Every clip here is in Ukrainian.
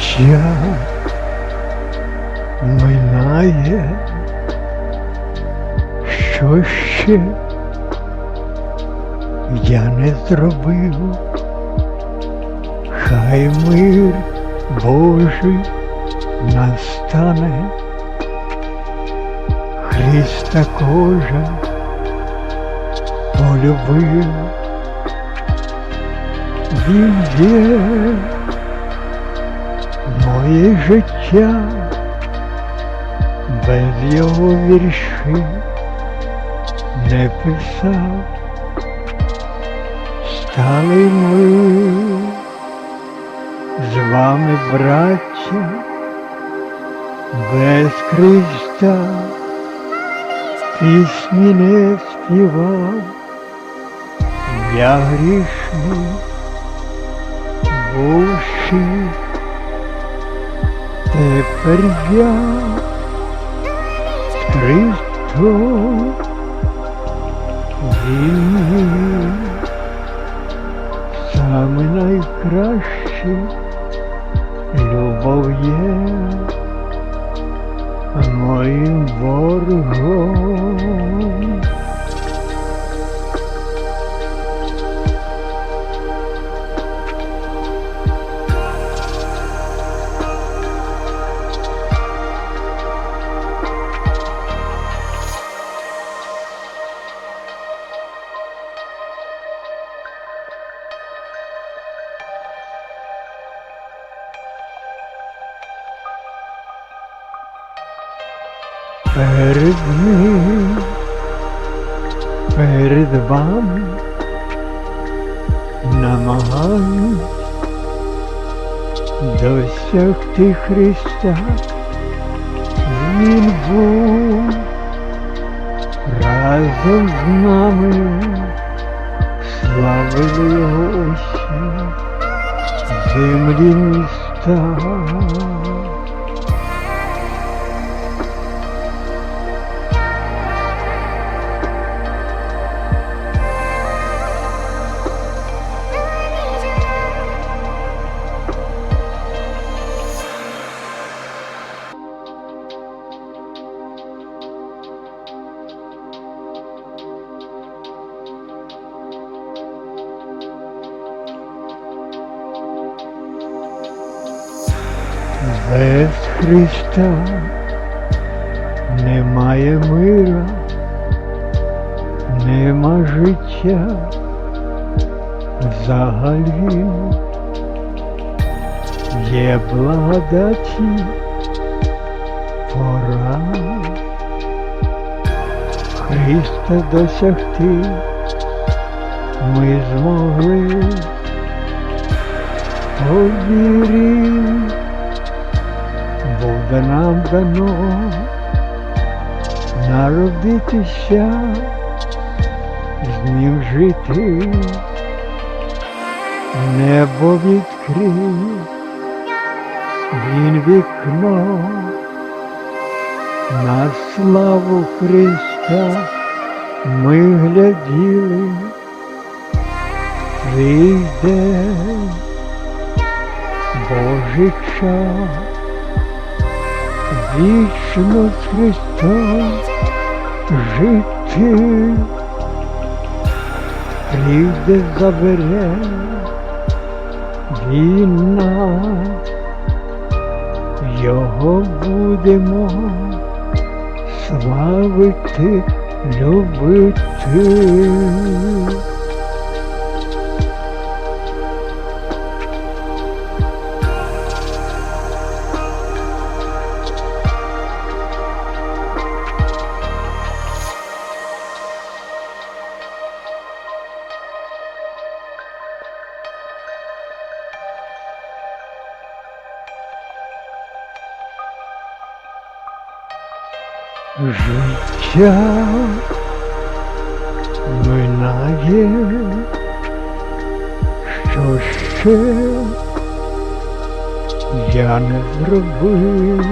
Життя минає, що ще я не зробив, хай мир Божий настане, Христа кожен полюбив, Він є моє життя без його віршів не писав, стали ми з вами, браття, без Христа пісні не співав, я грішний бувши, тепер я Христос вільний, саме найкраще любов є моїм перед ним, перед вами намагаюсь досягти Христа. Він був разом з нами, славили його землі міста. Без Христа немає мира, нема життя взагалі. Є благодаті пора Христа досягти. Ми змогли. Повірити буде нам дано народитися, з ним жити, небо відкрив, він вікно на славу Христа ми гляділи, прийде Божий час вічно Христом жити, прийде забере Він нас, його будемо славити, любити. Життя минає, що ще я не зробив,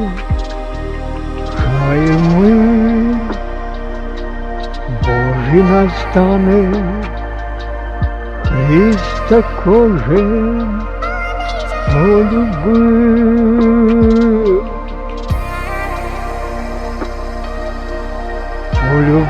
хай ми Божий настане, Христа кожен Голуби. മുഴുവ